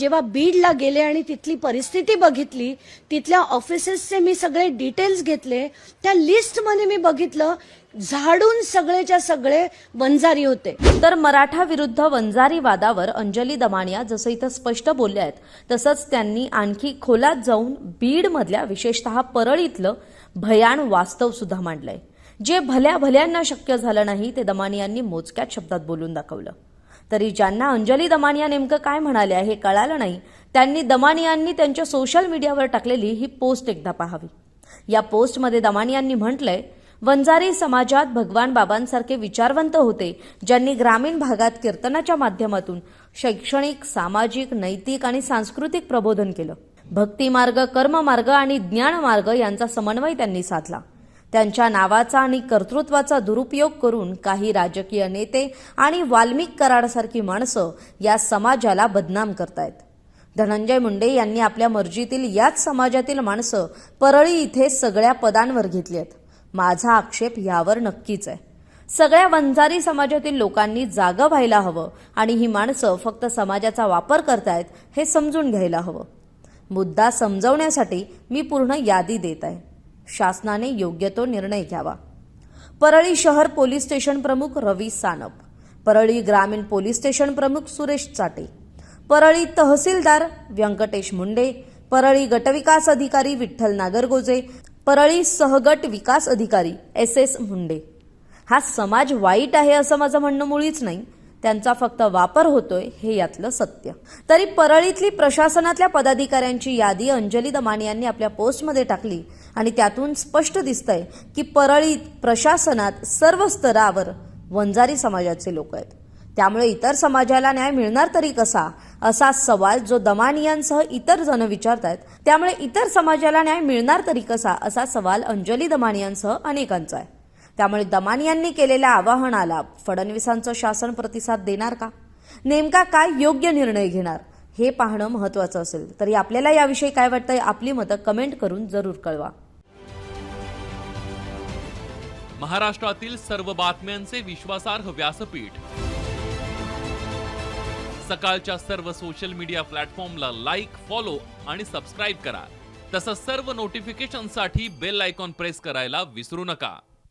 जेव्हा बीडला गेले आणि तिथली परिस्थिती बघितली तिथल्या ऑफिसेसचे मी सगळे डिटेल्स घेतले. त्या लिस्टमध्ये मी बघितलं झाडून सगळेच्या सगळे वंजारी होते. तर मराठा विरुद्ध वंजारी वादावर अंजली दमानिया जसं इथं स्पष्ट बोलल्या आहेत तसंच त्यांनी आणखी खोलात जाऊन बीडमधल्या विशेषतः परळीतलं भयान वास्तव सुद्धा मांडलंय. जे भल्या भल्यांना शक्य झालं नाही ते दमानियांनी मोजक्याच शब्दात बोलून दाखवलं. तरी ज्यांना अंजली दमानिया नेमकं काय म्हणाल्या हे कळालं नाही त्यांनी दमानियांनी त्यांच्या सोशल मीडियावर टाकलेली ही पोस्ट एकदा पाहावी. या पोस्टमध्ये दमानियांनी म्हटलंय वंजारी समाजात भगवान बाबांसारखे विचारवंत होते ज्यांनी ग्रामीण भागात कीर्तनाच्या माध्यमातून शैक्षणिक सामाजिक नैतिक आणि सांस्कृतिक प्रबोधन केलं. भक्तिमार्ग कर्ममार्ग आणि ज्ञानमार्ग यांचा समन्वय त्यांनी साधला. त्यांच्या नावाचा आणि कर्तृत्वाचा दुरुपयोग करून काही राजकीय नेते आणि वाल्मिक कराडसारखी माणसं या समाजाला बदनाम करतायत. धनंजय मुंडे यांनी आपल्या मर्जीतील याच समाजातील माणसं परळी इथे सगळ्या पदांवर घेतली आहेत. माझा आक्षेप यावर नक्कीच आहे. सगळ्या वंजारी समाजातील लोकांनी जागं व्हायला हवं आणि ही माणसं फक्त समाजाचा वापर करतायत हे समजून घ्यायला हवं. मुद्दा समजवण्यासाठी मी पूर्ण यादी देत आहे. शासनाने योग्य तो निर्णय घ्यावा. परळी शहर पोलीस स्टेशन प्रमुख रवी सानप परळी ग्रामीण पोलीस स्टेशन प्रमुख सुरेश चाटे परळी तहसीलदार व्यंकटेश मुंडे परळी गटविकास अधिकारी विठ्ठल नागरगोजे परळी सहगट विकास अधिकारी एस एस मुंडे. हा समाज वाईट आहे असं माझं म्हणणं मुळीच नाही. त्यांचा फक्त वापर होतोय हे यातलं सत्य. तरी परळीतली प्रशासनातल्या पदाधिकाऱ्यांची यादी अंजली दमाने यांनी आपल्या पोस्टमध्ये टाकली आणि त्यातून स्पष्ट दिसतंय की परळीत प्रशासनात सर्व स्तरावर वंजारी समाजाचे लोक आहेत. त्यामुळे इतर समाजाला न्याय मिळणार तरी कसा असा सवाल जो दमानियांसह इतर जण विचारतायत त्यामुळे इतर समाजाला न्याय मिळणार तरी कसा असा सवाल अंजली दमानियांसह अनेकांचा आहे. त्यामुळे दमान यांनी केलेल्या आवाहनाला फडणवीसांचं शासन प्रतिसाद देणार का? नेमका काय योग्य निर्णय घेणार? हे पाहणं महत्वाचं असेल. तरी आपल्याला याविषयी काय वाटतंय आपली मतं कमेंट करून जरूर कळवा. महाराष्ट्रातील सर्व बातम्यांचे विश्वासार्ह व्यासपीठ. सकाळच्या सर्व सोशल मीडिया प्लॅटफॉर्मला लाईक फॉलो आणि सबस्क्राईब करा. तसंच सर्व नोटिफिकेशनसाठी बेल आयकॉन प्रेस करायला विसरू नका.